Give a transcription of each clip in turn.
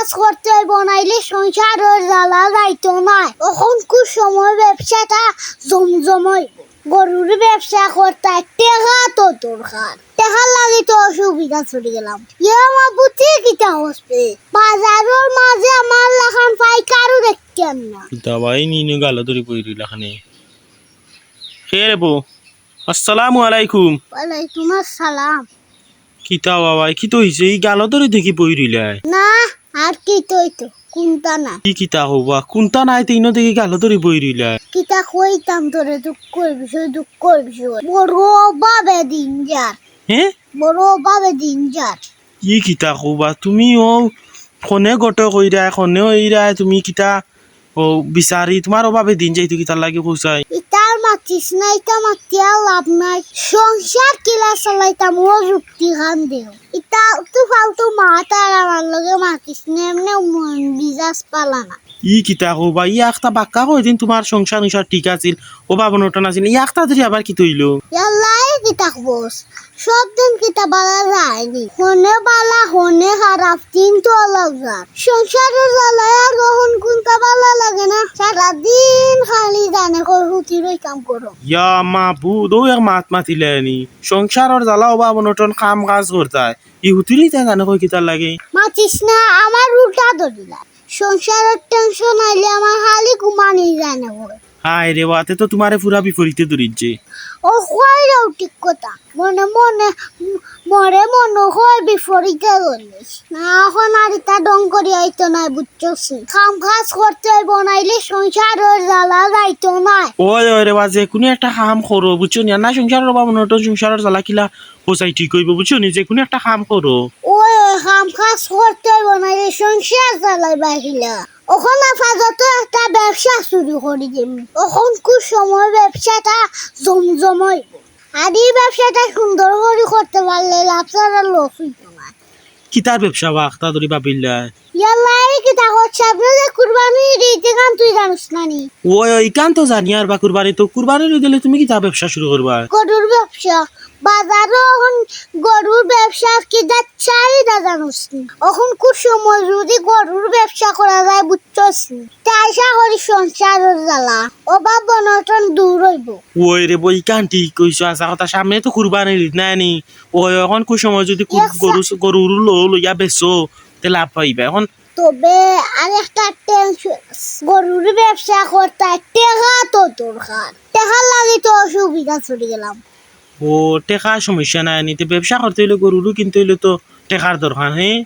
কাজ করতে বনাইলে সংসারের জ্বালা যাইতো নাই এখন খুব সময় ব্যবসাটা জমজমই। গরুর ব্যবসা করতে টেকা তো দরকার। লাগে তো অসুবিধা গেলাম। ইয়ে আমার কিটা হসবে বাজারের মাঝে আমার লাখান দেখতাম না। দাবাই গেল ধরে রইল এখানে হে রে বউ আসসালামু আলাইকুম। ওয়ালাইকুম আসসালাম। কিতা বাবা কি তো হইছে? এই গাল ধরে দেখি রইলাই না আর কি কোনটা না? কি কিতা হবা? কোনটা নাই তিন দেখি গালো ধরে বই রইলা কিতা কইতাম তোরে দুঃখ করবি দুঃখ করবি বড় বাবে দিন যার হ্যাঁ বড় বাবে দিন যার কি কিতা হবা তুমি ও ফোনে গট কইরা ফোনে ওইরা তুমি কিতা ও বিচারি তোমার অভাবে দিন যাইতো কিতার লাগে কইসাই ইতার মাতিস না ইতা মাতিয়া লাভ নাই। সংসার কিলা চালাইতাম ও যুক্তি খান দেও। ইতা তু ফালতু মাত আর আমার লগে মাতিস না এমনি মন বিজাস পালা না। ই কিতা হবা ই একটা বাক্কা কই দিন তোমার সংসার অনুসার ঠিক আছিল অভাব নটন আছিল ই একটা ধরে আবার কি তৈলো? ইয়াল্লাই কিতা বস সব দিন কিতা বালা যায়নি হনে বালা হনে খারাপ কিন্তু অলগ সংসারের জ্বালায় আর কোনটা লাগে সারাদিন খালি জানে কই হুতিরই কাম করো। ইয়া মা বুদ ও এক মাত মাতিলে নি? সংসারের জ্বালা অভাব নটন কাম কাজ করতায় ই হুতিলি তা জানে কই কিতা লাগে। মাতিস না আমার উল্টা ধরিলা সংসারের টেনশন আইলে আমার খালি ঘুমানি জানে কই? হায় রে ওয়াতে তো তোমারে পুরা বিপরীতে ধরিচ্ছে ও কইরাও ঠিক কথা। মনে মনে মরে মনে হয় বিপরীতে ধরিস। না এখন আর ইটা ডং করি আইতো নাই বুঝছস? কাম কাজ করতে বনাইলে সংসারের জ্বালা যাইতো না ওই ওই রে বাজে কোনো একটা কাম করো বুঝছ নি? না সংসারের অভাব নটন সংসারের জ্বালা কিলা হোসাই ঠিক হইব বুঝছ নি? যে কোনো একটা কাম করো। ওই ওই কাম কাজ করতে বনাইলে সংসার জ্বালাই বাহিলা ওখানে ফাজতো একটা ব্যবসা শুরু করি দিম। ওখান খুব সময় ব্যবসাটা জমজমই। আর এই ব্যবসাটা সুন্দর করে করতে পারলে লাভ ছাড়া লস হইতো না কিতার ব্যবসা বা আখতা ধরি ভাবিল্লা ইয়াল্লাই কি তা হচ্ছে আপনাদের কুরবানি দিতে গান তুই জানিস না নি ওই ওই কান তো জানি আর বা কুরবানি তো কুরবানি দিলে তুমি কিতা ব্যবসা শুরু করবা গরুর ব্যবসা। বাজারও এখন গরুর ব্যবসা কি দা চাহিদা জানিস এখন খুব সময় যদি গরুর ব্যবসা করা যায় বুঝছস তাই আশা করি সংসারের জ্বালা অভাব বনটন দূর হইব। ওই রে বই কান ঠিক কইছো আসা কথা সামনে তো কুরবানি ঈদ নাই নি। ওই এখন কই সময় যদি গরু গরু লো লইয়া বেচো তে লাভ পাইবা। এখন তবে আরেকটা টেনশন গরুর ব্যবসা করতে টেকা তো দরকার। টেকার লাগে তো অসুবিধা চলে গেলাম। ও টেকার সমস্যা নাই নিতে ব্যবসা করতে হইলে গরুরও কিনতে হইলে তো টেকার দরকার হ্যাঁ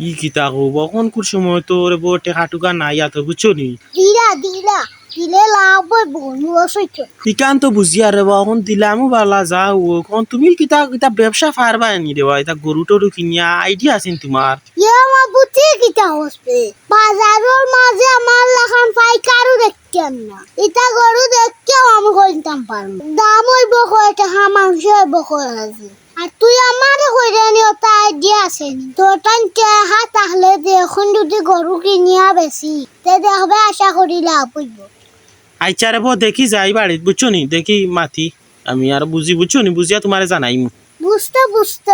ই কিতা হব এখন কোন সময় তো রে বউ টেকা টুকা নাই আত বুঝছ নি? দিলা দিলা দিলে লাভ লস হইতো ইকান তো বুঝিয়া রে বাবা এখন দিলামও বালা যাও এখন তুমি কিতা কিতা ব্যবসা পারবা নি রে বাবা এটা গরু টরু কিনিয়া আইডিয়া আছেন তোমার? ইয়ে আমার বুদ্ধি কিটা হসবে বাজারের মাঝে আমার লাখান দেখতাম না। এটা গরু দেখতেও আমি কইতাম দাম হইব কয় টাকা, মাংস হইব কয় হাজি আর তুই আমার কইরে নিও, তা আইডিয়া আছে নি। তোর টান তাহলে এখন যদি গরু কিনিয়া বেশি। তে দেখবে আশা করি লাভ হইব। আইচা রে দেখি যাই বাড়িত, বুঝছ নি? দেখি মাতি। আমি আর বুঝি, বুঝছ নি? বুঝিয়া তোমারে জানাইম। বুঝতে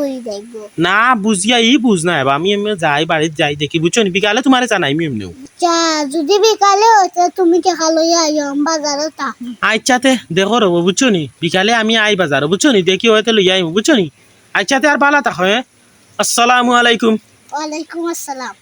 হয়ে যাইব না বুঝিয়া ই বুঝ না আমি এমনি যাই বাড়িত যাই দেখি বুঝছ বিকালে তোমারে জানাইম এমনিও। যা যদি বিকালে হইতে তুমি টাকা লইয়া আইও বাজারে তাহ আচ্ছাতে দেখো রব বুঝছ নি? বিকালে আমি আই বাজার বুঝছ নি? দেখি হয়তো লই আইম বুঝছ নি? আচ্ছাতে আর বালা থাকো হ্যাঁ? আসসালামু আলাইকুম। ওয়ালাইকুম আসসালাম।